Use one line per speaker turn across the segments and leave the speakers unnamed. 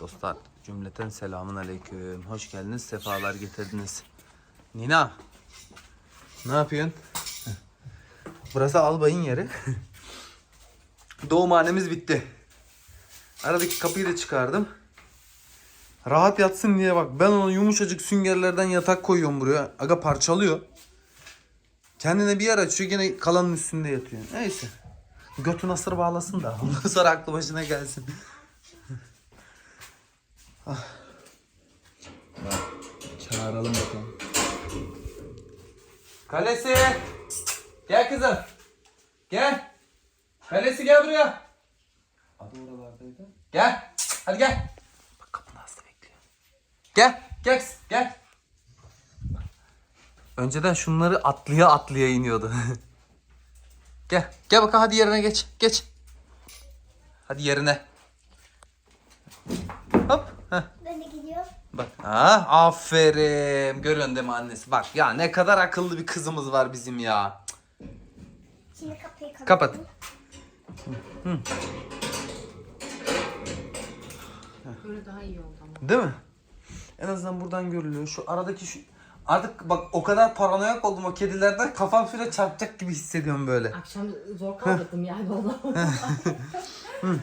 dostlar cümleten selamun aleyküm. Hoş geldiniz, sefalar getirdiniz. Nina, ne yapıyorsun? Burası albayın yeri. Doğumhanemiz bitti. Aradaki kapıyı da çıkardım. Rahat yatsın diye bak ben ona yumuşacık süngerlerden yatak koyuyorum buraya. Aga parçalıyor. Kendine bir yer açıyor gene kalanın üstünde yatıyor. Neyse. Götü nasır bağlasın da ondan sonra aklı başına gelsin. Ah. Çağıralım bakalım. Kalesi. Gel kızım. Gel. Kalesi gel buraya. Adı oralardaydı. Gel. Hadi gel. Bak kapının ağzında bekliyor. Gel. Gel. kız, Gel. Önceden şunları atlaya atlaya iniyordu. gel. Gel bakalım hadi yerine geç. Geç. Hadi yerine. Hop. Heh.
Ben de gidiyorum.
Bak. Ha, aferin. Görüyorsun değil mi annesi? Bak ya ne kadar akıllı bir kızımız var bizim ya.
Şimdi kapıyı kapat.
Kapat.
Böyle daha iyi oldu ama.
Değil mi? En azından buradan görülüyor. Şu aradaki şu... Artık bak o kadar paranoyak oldum o kedilerden kafam şöyle çarpacak gibi hissediyorum böyle.
Akşam zor kaldırdım yani onu.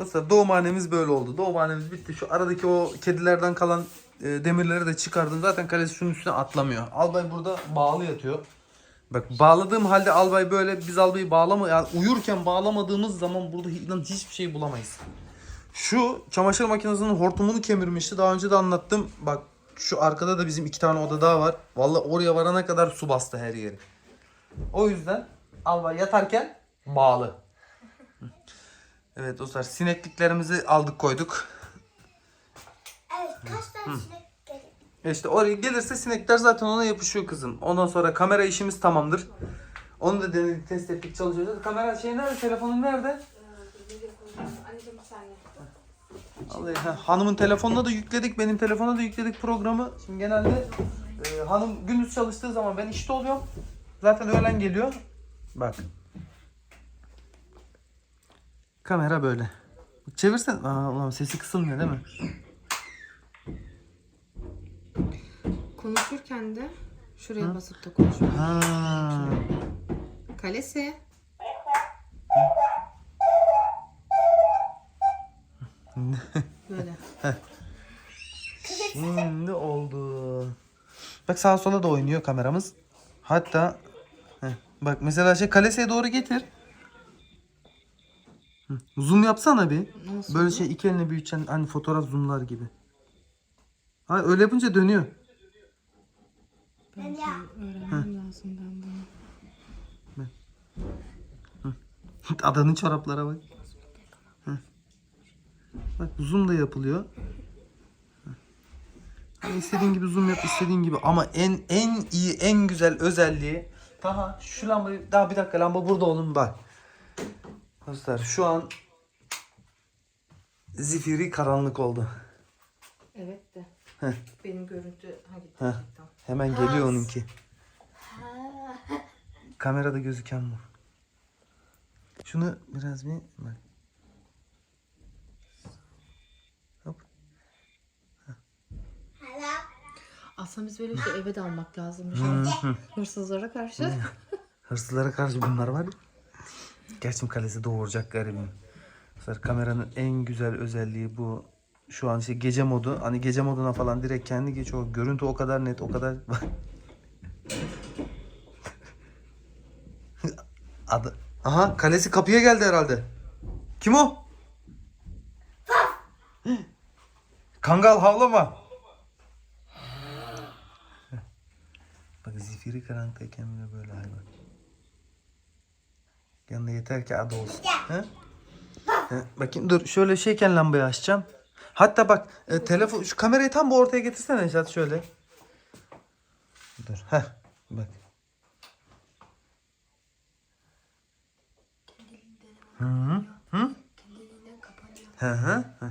Mesela doğumhanemiz böyle oldu. Doğumhanemiz bitti. Şu aradaki o kedilerden kalan e, demirleri de çıkardım. Zaten kalesi şunun üstüne atlamıyor. Albay burada bağlı yatıyor. Bak bağladığım halde albay böyle biz albayı bağlama yani uyurken bağlamadığımız zaman burada inan hiçbir şey bulamayız. Şu çamaşır makinesinin hortumunu kemirmişti. Daha önce de anlattım. Bak şu arkada da bizim iki tane oda daha var. Vallahi oraya varana kadar su bastı her yeri. O yüzden albay yatarken bağlı. Evet dostlar sinekliklerimizi aldık koyduk.
Evet kaç tane sinek gelir?
E İşte oraya gelirse sinekler zaten ona yapışıyor kızım. Ondan sonra kamera işimiz tamamdır. Onu da denedik, test ettik, çalışıyoruz. Kamera şey nerede? Telefonun nerede?
Anneciğim bir saniye.
Vallahi, ha, hanımın telefonuna da yükledik, benim telefona da yükledik programı. Şimdi genelde e, hanım gündüz çalıştığı zaman ben işte oluyorum. Zaten öğlen geliyor. Bak. Kamera böyle. Çevirsen, aa, ulan sesi kısılmıyor değil mi?
Konuşurken de şuraya basıp da konuşuyor.
Ha.
Kalesi. Böyle.
Şimdi oldu. Bak sağa sola da oynuyor kameramız. Hatta heh, bak mesela şey kaleseye doğru getir. Hı, Zoom yapsana bir.
Nasıl
Böyle şey iki eline büyüteceksin hani fotoğraf zoomlar gibi. Ha öyle yapınca dönüyor.
Ben ya.
Öğrenmem lazım ben bunu.
Adanın çoraplara bak. Heh. Bak zoom da yapılıyor. Heh. Hani istediğin gibi zoom yap istediğin gibi ama en en iyi en güzel özelliği daha şu lambayı daha bir dakika lamba burada oğlum bak. Dostlar şu an zifiri karanlık oldu.
Evet de.
Heh.
Benim görüntü ha gitti.
Heh. Hemen geliyor onunki. Kamerada gözüken bu. Şunu biraz bir bak. Hop.
Aslında biz böyle bir şey eve de almak lazımmış. Hırsızlara karşı.
Hırsızlara karşı bunlar var ya. Gerçim kalesi doğuracak garibim. Mesela kameranın en güzel özelliği bu. Şu an işte gece modu. Hani gece moduna falan direkt kendi geç o görüntü o kadar net, o kadar Adı. Aha kalesi kapıya geldi herhalde. Kim o? Kangal havlama. Bak zifiri karanlıktayken bile böyle hayvan. Yanında yeter ki adı olsun. He? He, Bakayım dur şöyle şeyken lambayı açacağım. Hatta bak e, telefon şu kamerayı tam bu ortaya getirsene Neşat şöyle. Dur. Heh. Bak. Hı hı. Hı? Hı hı. hı.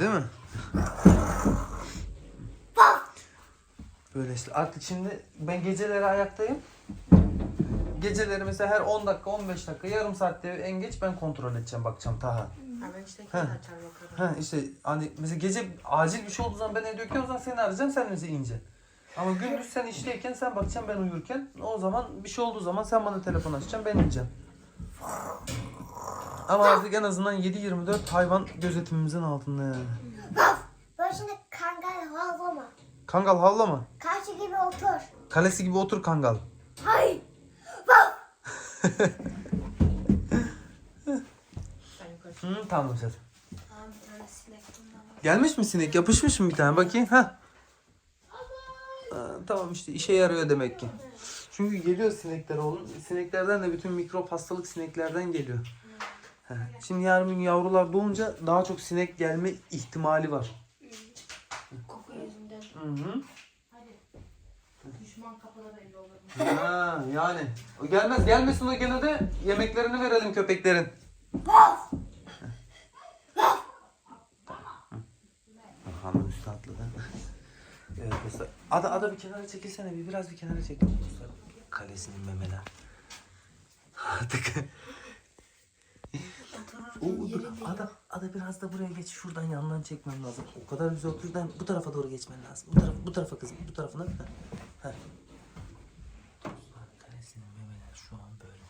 Değil mi? Böyle işte artık şimdi ben geceleri ayaktayım. Geceleri mesela her 10 dakika 15 dakika yarım saatte en geç ben kontrol edeceğim bakacağım Taha.
Ben işte
Ha.
açar bakarım.
Ha işte hani mesela gece acil bir şey olduğu zaman ben evde yokken o zaman seni arayacağım sen mesela ince. Ama gündüz sen işteyken sen bakacaksın ben uyurken o zaman bir şey olduğu zaman sen bana telefon açacaksın ben ineceğim. Ama artık en azından 7-24 hayvan gözetimimizin altında yani.
Böyle şimdi kangal havlama.
Kangal havlama.
Karşı gibi otur.
Kalesi gibi otur kangal.
Hayır.
Hı, tamam Nusret.
Aa, bir tane sinek bundan var.
Gelmiş mi sinek? Yapışmış mı bir tane? Bakayım. Ha. tamam işte işe yarıyor demek ki. Çünkü geliyor sinekler oğlum. Sineklerden de bütün mikrop hastalık sineklerden geliyor. Ha. Şimdi yarın gün yavrular doğunca daha çok sinek gelme ihtimali var.
Koku yüzünden.
Hı hı.
Düşman kapıda belli olur.
Ha, yani. O gelmez. Gelmesin o gene de yemeklerini verelim köpeklerin. Hanım üstü atladı. Evet mesela. Ada, ada bir kenara çekilsene bir biraz bir kenara çekil. Kalesinin memeler. Artık. Oo, dur. Ada, ada biraz da buraya geç. Şuradan yandan çekmem lazım. O kadar güzel oturuyor. Ben bu tarafa doğru geçmen lazım. Bu tarafa, bu tarafa kızım. Bu tarafına. Ha. Ha. Kalesinin memeler şu an böyle.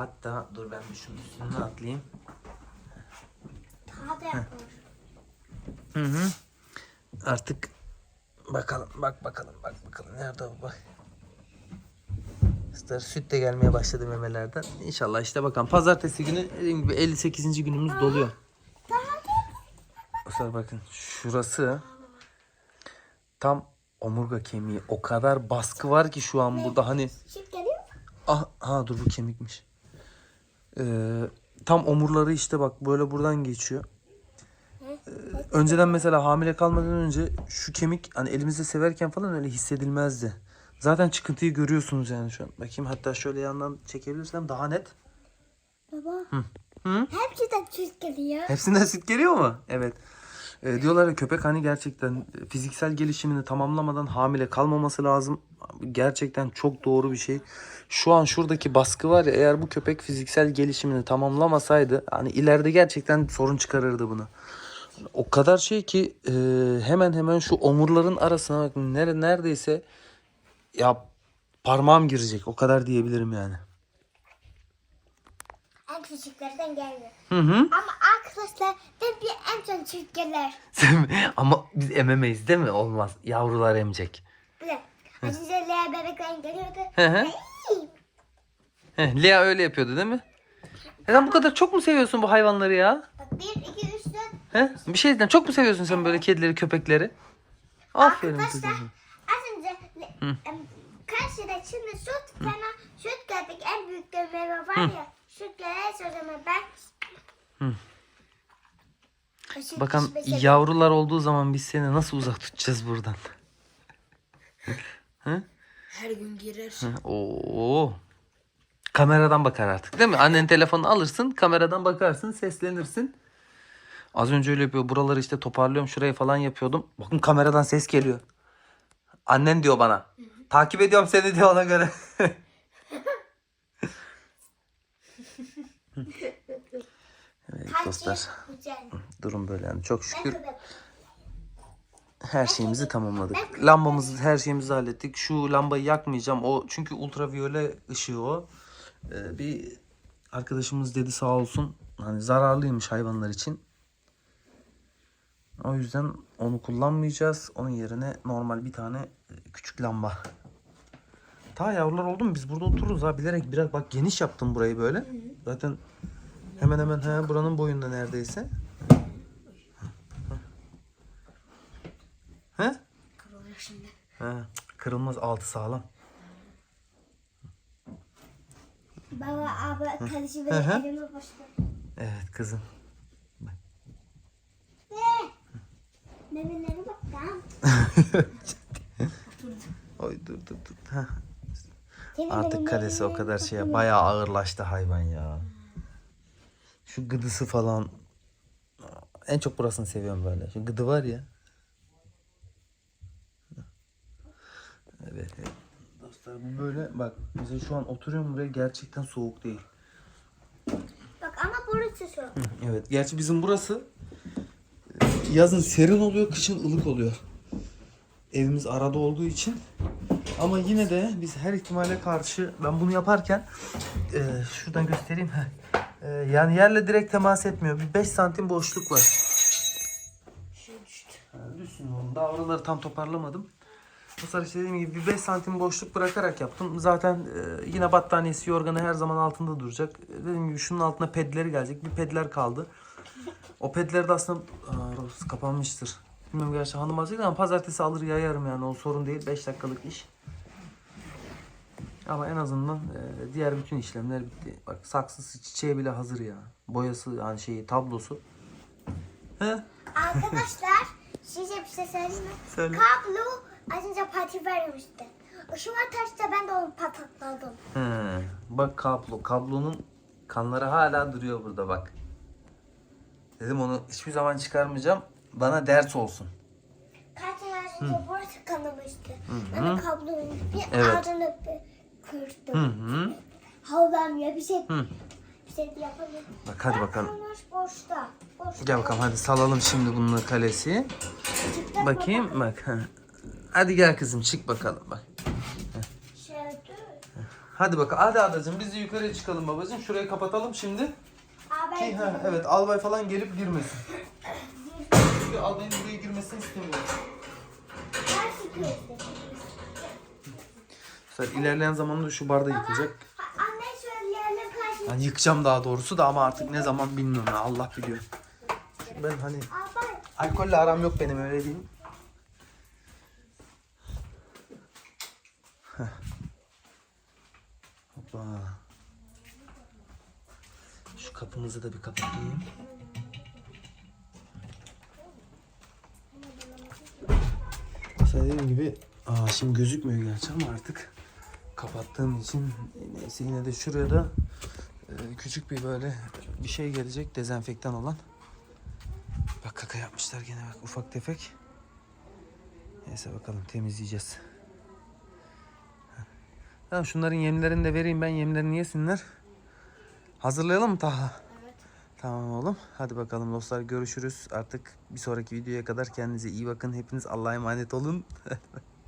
Hatta dur ben bir şunun üstüne atlayayım.
Daha da yapar.
Hı hı. Artık bakalım bak bakalım bak bakalım nerede o bak. Star süt de gelmeye başladı memelerden. İnşallah işte bakalım pazartesi günü dediğim gibi 58. günümüz doluyor. Bu sefer bakın şurası tam omurga kemiği. O kadar baskı var ki şu an burada hani
Süt geliyor mu?
Ah, ha dur bu kemikmiş. Ee, tam omurları işte bak böyle buradan geçiyor. Ee, önceden mesela hamile kalmadan önce şu kemik hani elimizde severken falan öyle hissedilmezdi. Zaten çıkıntıyı görüyorsunuz yani şu an. Bakayım hatta şöyle yandan çekebilirsem daha net.
Baba.
Hı?
Hepsinden süt geliyor.
Hepsinden süt geliyor mu? Evet. Ee, diyorlar ya köpek hani gerçekten fiziksel gelişimini tamamlamadan hamile kalmaması lazım. Gerçekten çok doğru bir şey. Şu an şuradaki baskı var ya eğer bu köpek fiziksel gelişimini tamamlamasaydı hani ileride gerçekten sorun çıkarırdı bunu. O kadar şey ki e, hemen hemen şu omurların arasına nere, neredeyse ya parmağım girecek o kadar diyebilirim yani.
En küçüklerden gelmiyor.
Hı hı.
Ama arkadaşlar ben bir en son süt gelir.
Ama biz ememeyiz değil mi? Olmaz. Yavrular emecek.
Bile. Az önce Lea bebekten geliyordu.
Hı hı. Heh, Lea öyle yapıyordu değil mi? Neden bu kadar çok mu seviyorsun bu hayvanları ya?
Bak 1, 2, 3, 4.
He? Bir şeyden çok mu seviyorsun sen böyle kedileri, köpekleri? Aferin
Arkadaşlar az önce em, karşıda şimdi süt fena süt geldik en büyük meyve var ya süt gelirse o zaman ben
Hı.
O süt
Bakalım yavrular olduğu zaman biz seni nasıl uzak tutacağız buradan?
her gün girer.
Hı, Oo. Kameradan bakar artık değil mi? Annen telefonu alırsın, kameradan bakarsın, seslenirsin. Az önce öyle yapıyor. Buraları işte toparlıyorum, şuraya falan yapıyordum. Bakın kameradan ses geliyor. Annen diyor bana. Takip ediyorum seni diyor ona göre. Evet dostlar.
Güzel.
Durum böyle yani. Çok şükür her şeyimizi tamamladık. Lambamızı her şeyimizi hallettik. Şu lambayı yakmayacağım. O çünkü ultraviyole ışığı o. Ee, bir arkadaşımız dedi sağ olsun. Hani zararlıymış hayvanlar için. O yüzden onu kullanmayacağız. Onun yerine normal bir tane e, küçük lamba. Ta yavrular oldu mu biz burada otururuz ha bilerek biraz bak geniş yaptım burayı böyle. Zaten hemen hemen he, buranın boyunda neredeyse. He?
Kırılıyor şimdi.
He, kırılmaz altı sağlam.
Baba abi kardeşi
Hı
benim
hı.
elime bastı.
Evet kızım.
Memelere bak tamam.
Oy dur dur dur. Heh. Artık kalesi o kadar şeye bayağı ağırlaştı hayvan ya. Şu gıdısı falan. En çok burasını seviyorum böyle. Şu gıdı var ya. Evet, evet. Dostlar bu böyle bak mesela şu an oturuyorum buraya gerçekten soğuk değil.
Bak ama burası.
Hı, Evet. Gerçi bizim burası e, yazın serin oluyor, kışın ılık oluyor. Evimiz arada olduğu için. Ama yine de biz her ihtimale karşı ben bunu yaparken e, şuradan göstereyim. E, yani yerle direkt temas etmiyor. Bir 5 santim boşluk var. Düşsün oğlum. Daha oraları tam toparlamadım. Bu sefer işte dediğim gibi bir 5 santim boşluk bırakarak yaptım. Zaten e, yine battaniyesi, yorganı her zaman altında duracak. E, dediğim gibi şunun altına pedleri gelecek. Bir pedler kaldı. O pedleri de aslında Aa, kapanmıştır. Bilmiyorum gerçi hanım alacak ama pazartesi alır yayarım yani o sorun değil. 5 dakikalık iş. Ama en azından e, diğer bütün işlemler bitti. Bak saksısı çiçeği bile hazır ya. Boyası yani şeyi tablosu. He?
Arkadaşlar size bir şey söyleyeyim mi?
Söyle.
Kablo az önce pati vermişti. Işıma taşta ben de onu patatladım.
He. Bak kablo. Kablonun kanları hala duruyor burada bak. Dedim onu hiçbir zaman çıkarmayacağım. Bana ders olsun.
Kaç burası kanamıştı. Ben de kablonun bir
Evet.
ağzını
Hı
kırdım.
hı.
Havlam ya bir şey
Hı.
bir şey de yapamıyorum.
Bak hadi bakalım.
boşta. boşta.
Gel bakalım hadi salalım şimdi bunun kalesi. Bakayım bak. ha. Hadi gel kızım çık bakalım bak. Hadi bak hadi adacığım biz de yukarıya çıkalım babacığım. Şurayı kapatalım şimdi.
Aa,
Ki ha, evet albay falan gelip girmesin. Çünkü albayın buraya girmesini istemiyorum. Mesela ilerleyen zamanda şu barda yıkılacak.
Anne şöyle yerle karşı.
Yani yıkacağım daha doğrusu da ama artık ne zaman bilmiyorum ya Allah biliyor. Ben hani alkolle aram yok benim öyle diyeyim. Heh. Hoppa. Şu kapımızı da bir kapatayım. Dediğim gibi aa, şimdi gözükmüyor gerçi ama artık kapattığım için neyse yine de şuraya da e, küçük bir böyle bir şey gelecek dezenfektan olan. Bak kaka yapmışlar gene bak ufak tefek. Neyse bakalım temizleyeceğiz. Tamam şunların yemlerini de vereyim ben yemlerini yesinler. Hazırlayalım mı Taha? Tamam oğlum. Hadi bakalım dostlar görüşürüz. Artık bir sonraki videoya kadar kendinize iyi bakın. Hepiniz Allah'a emanet olun.